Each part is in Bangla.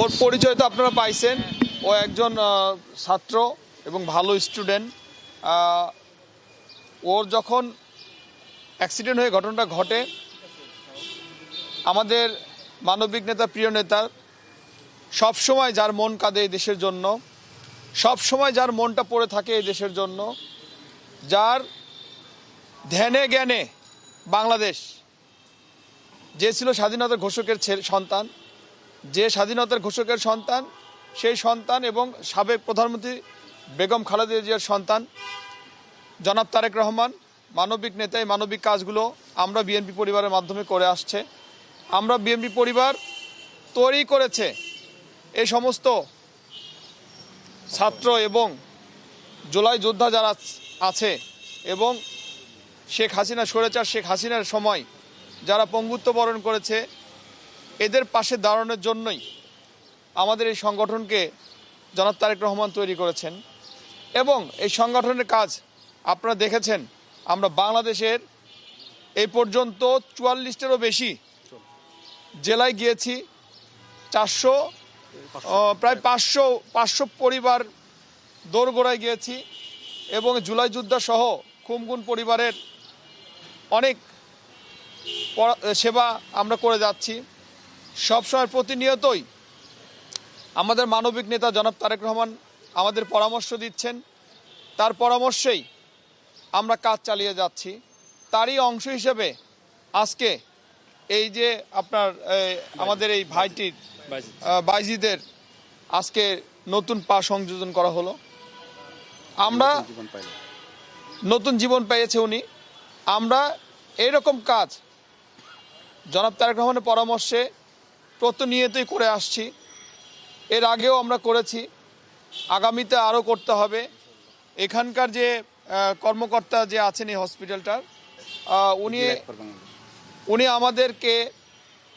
ওর পরিচয় তো আপনারা পাইছেন। ও একজন ছাত্র এবং ভালো স্টুডেন্ট। ওর যখন অ্যাক্সিডেন্ট হয়ে ঘটনাটা ঘটে, আমাদের মানবিক নেতা, প্রিয় নেতা সব সময় যার মন কাঁদে এই দেশের জন্য সব সময় যার মনটা পড়ে থাকে এই দেশের জন্য, যার ধ্যানে জ্ঞানে বাংলাদেশ, যে ছিল স্বাধীনতার ঘোষকের ছেলে সন্তান, যে স্বাধীনতার ঘোষকের সন্তান, সেই সন্তান এবং সাবেক প্রধানমন্ত্রী বেগম খালেদা জিয়ার সন্তান, জনাব তারেক রহমান, মানবিক নেতা এই মানবিক কাজগুলো আমরা বিএনপি পরিবারের মাধ্যমে করে আসছে। আমরা বিএনপি পরিবার তৈরি করেছে। এই সমস্ত ছাত্র এবং জুলাই যোদ্ধা যারা আছে এবং শেখ হাসিনা সরেচার শেখ হাসিনার সময় যারা পঙ্গুত্ব বরণ করেছে, এদের পাশে দাঁড়ানোর জন্যই আমাদের এই সংগঠনকে জনাব তারেক রহমান তৈরি করেছেন। এবং এই সংগঠনের কাজ আপনারা দেখেছেন, আমরা বাংলাদেশের এই পর্যন্ত চুয়াল্লিশটারও বেশি জেলায় গিয়েছি চারশো প্রায় পাঁচশো পাঁচশো পরিবার দোরগোড়ায় গিয়েছি এবং জুলাই যোদ্ধা সহ খুমগুন পরিবারের অনেক সেবা আমরা করে যাচ্ছি। সবসময় প্রতিনিয়তই আমাদের মানবিক নেতা জনাব তারেক রহমান আমাদের পরামর্শ দিচ্ছেন। তার পরামর্শেই আমরা কাজ চালিয়ে যাচ্ছি। তারই অংশ হিসেবে আজকে এই যে আপনার আমাদের এই ভাইটির বাইজিদের আজকে নতুন পা সংযোজন করা হলো। আমরা নতুন জীবন পেয়েছে উনি। আমরা এইরকম কাজ জনাব তারেক রহমানের পরামর্শে প্রতিনিয়তই করে আসছি। এর আগেও আমরা করেছি। আগামীতে আরও করতে হবে। এখানকার যে কর্মকর্তা যে আছেন এই হসপিটালটার উনি উনি আমাদেরকে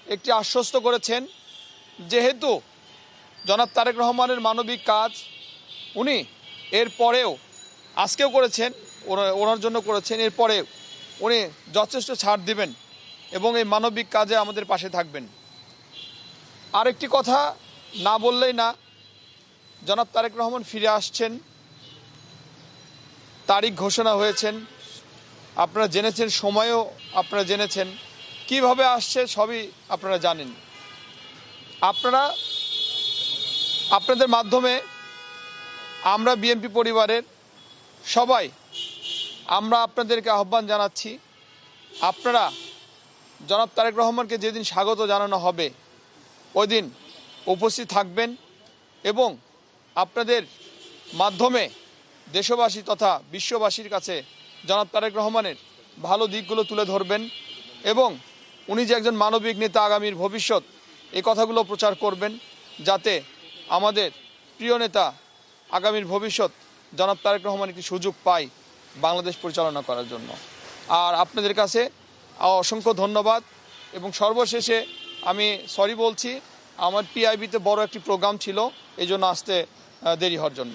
একটি আশ্বস্ত করেছেন, যেহেতু জনাব তারেক রহমানের মানবিক কাজ উনি এর পরেও আজকেও করেছেন ওনা- ওনার জন্য করেছেন, এর পরেও উনি যথেষ্ট ছাড় দিবেন এবং এই মানবিক কাজে আমাদের পাশে থাকবেন। আরেকটি কথা না বললেই না, জনাব তারেক রহমান ফিরে আসছেন, তারিখ ঘোষণা হয়েছেন, আপনারা জেনেছেন, সময়ও আপনারা জেনেছেন। কীভাবে আসছে সবই আপনারা জানেন। আপনারা, আপনাদের মাধ্যমে আমরা বিএনপি পরিবারের সবাই আমরা আপনাদেরকে আহ্বান জানাচ্ছি। আপনারা, জনাব তারেক রহমানকে যেদিন স্বাগত জানানো হবে, ওই দিন উপস্থিত থাকবেন এবং আপনাদের মাধ্যমে দেশবাসী তথা বিশ্ববাসীর কাছে জনাব তারেক রহমানের ভালো দিকগুলো তুলে ধরবেন এবং উনি যে একজন মানবিক নেতা আগামীর ভবিষ্যৎ এই কথাগুলো প্রচার করবেন যাতে আমাদের প্রিয় নেতা আগামীর ভবিষ্যৎ জনাব তারেক রহমান একটি সুযোগ পায় বাংলাদেশ পরিচালনা করার জন্য। আর আপনাদের কাছে অসংখ্য ধন্যবাদ এবং সর্বশেষে আমি সরি বলছি, আমার পিআইবিতে বড় একটি প্রোগ্রাম ছিল, এই জন্য আসতে দেরি হওয়ার জন্য।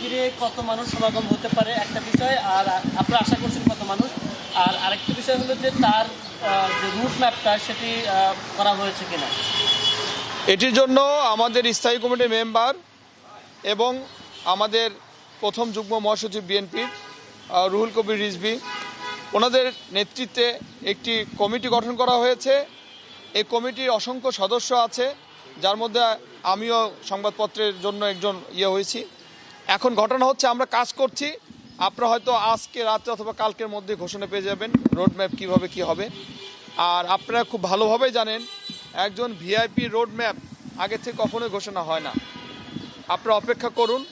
ঘিরে কত মানুষ সমাগম হতে পারে একটা বিষয়, আর আপনারা আশা করছেন কত মানুষ? আর আরেকটা বিষয় হলো যে তার যে রুট ম্যাপটা সেটি করা হয়েছে কিনা। এটির জন্য আমাদের স্থায়ী কমিটির মেম্বার এবং আমাদের প্রথম যুগ্ম মহাসচিব বিএনপির রুহুল কবির রিজভি, ওনাদের নেতৃত্বে একটি কমিটি গঠন করা হয়েছে। এই কমিটির অসংখ্য সদস্য আছে, যার মধ্যে আমিও সংবাদপত্রের জন্য একজন ইয়ে হয়েছি। এখন ঘটনা হচ্ছে আমরা কাজ করছি আপনারা হয়তো আজকে, রাত্রে অথবা কালকের মধ্যে ঘোষণা পেয়ে যাবেন রোড ম্যাপ কীভাবে কী হবে। আর আপনারা খুব ভালোভাবেই জানেন, একজন ভিআইপি রোড ম্যাপ আগে থেকে কখনোই ঘোষণা হয় না। আপনারা অপেক্ষা করুন,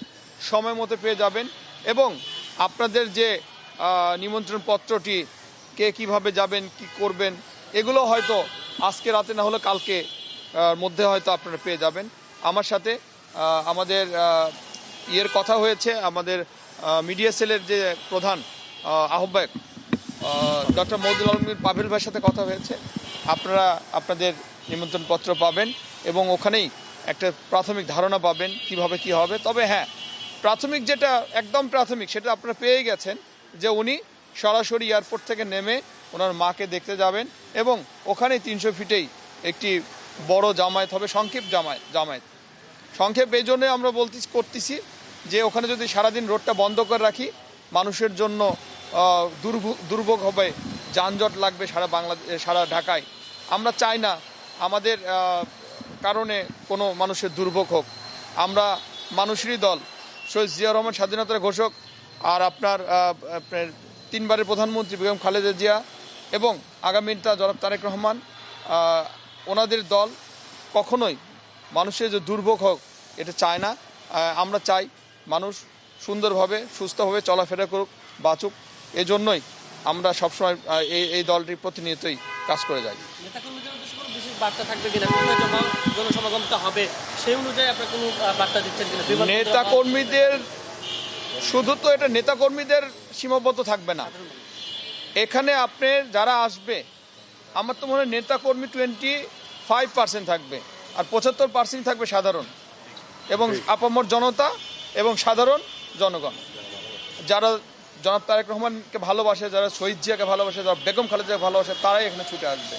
সময় মতো পেয়ে যাবেন এবং আপনাদের যে নিমন্ত্রণ পত্রটি, কে কীভাবে যাবেন, কি করবেন, এগুলো হয়তো আজকে রাতে না হলে কালকে মধ্যে হয়তো আপনারা পেয়ে যাবেন। আমার সাথে আমাদের ইয়ের কথা হয়েছে, আমাদের মিডিয়া সেলের যে প্রধান আহ্বায়ক ডক্টর মৌদুল আলমীর পাভেল ভাইয়ের সাথে কথা হয়েছে। আপনারা আপনাদের নিমন্ত্রণপত্র পাবেন এবং ওখানেই একটা প্রাথমিক ধারণা পাবেন কীভাবে কি হবে। তবে হ্যাঁ প্রাথমিক যেটা একদম প্রাথমিক, সেটা আপনারা পেয়ে গেছেন যে উনি সরাসরি এয়ারপোর্ট থেকে নেমে ওনার মাকে দেখতে যাবেন এবং ওখানেই তিনশো ফিটেই একটি বড় জামায়াত হবে সংক্ষেপ জামায়াত জামায়াত। সংক্ষেপ এই জন্যে আমরা বলতে করতেছি যে ওখানে যদি সারাদিন রোডটা বন্ধ করে রাখি, মানুষের জন্য দুর্ভোগ হবে, যানজট লাগবে সারা বাংলাদেশ সারা ঢাকায়। আমরা চাই না আমাদের কারণে কোনো মানুষের দুর্ভোগ হোক। আমরা মানুষেরই দল। শহীদ জিয়া রহমান স্বাধীনতার ঘোষক আর আপনার আপনার তিনবারের প্রধানমন্ত্রী বেগম খালেদা জিয়া এবং আগামী নেতা জনাব তারেক রহমান ওনাদের দল কখনোই মানুষের যে দুর্ভোগ হোক, এটা চায় না। আমরা চাই মানুষ সুন্দরভাবে সুস্থভাবে চলাফেরা করুক বাঁচুক এজন্যই আমরা সবসময় এই এই দলটির প্রতিনিয়তই কাজ করে যাই। নেতাকর্মীদের শুধু তো এটা নেতা কর্মীদের সীমাবদ্ধ থাকবে না। এখানে আপনি যারা আসবে আমার তো মনে হয় নেতা কর্মী টোয়েন্টি ফাইভ পার্সেন্ট থাকবে আর পঁচাত্তর পার্সেন্ট থাকবে সাধারণ। এবং আপামর জনতা এবং সাধারণ জনগণ। যারা জনাব তারেক রহমানকে ভালোবাসে যারা শহীদ জিয়াকে ভালোবাসে যারা বেগম খালেদাকে ভালোবাসে তারাই এখানে ছুটে আসবে।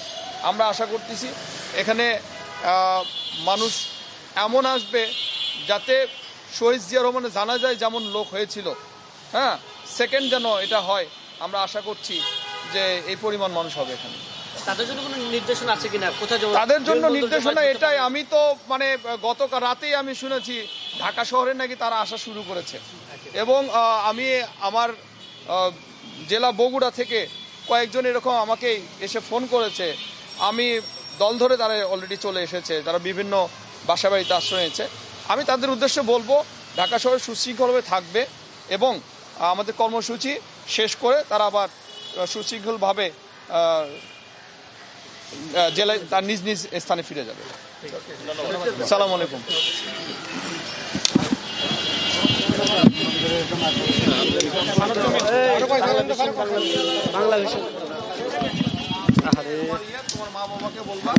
আমরা আশা করতেছি এখানে মানুষ এমন আসবে যাতে শহীদ জিয়া রহমানের জানা যায় যেমন লোক হয়েছিল হ্যাঁ সেকেন্ড যেন এটা হয় আমরা আশা করছি যে এই পরিমাণ মানুষ হবে এখানে। তাদের জন্য কোনো নির্দেশনা আছে কিনা? কোথায় তাদের জন্য নির্দেশনা এটাই আমি তো মানে গত রাতেই আমি শুনেছি ঢাকা শহরে নাকি তারা আসা শুরু করেছে। এবং আমি আমার জেলা বগুড়া থেকে কয়েকজন এরকম আমাকে এসে ফোন করেছে। আমি দল ধরে তারা অলরেডি চলে এসেছে, তারা বিভিন্ন বাসা বাড়িতে আশ্রয় নিয়েছে। আমি তাদের উদ্দেশ্যে বলব, ঢাকা শহরে সুশৃঙ্খলভাবে থাকবে এবং আমাদের কর্মসূচি শেষ করে তারা আবার সুশৃঙ্খলভাবে জেলায় তার নিজ নিজ স্থানে ফিরে যাবে। সালাম আলাইকুম। বাংলাদেশ। তোমার মা বাবাকে বলবা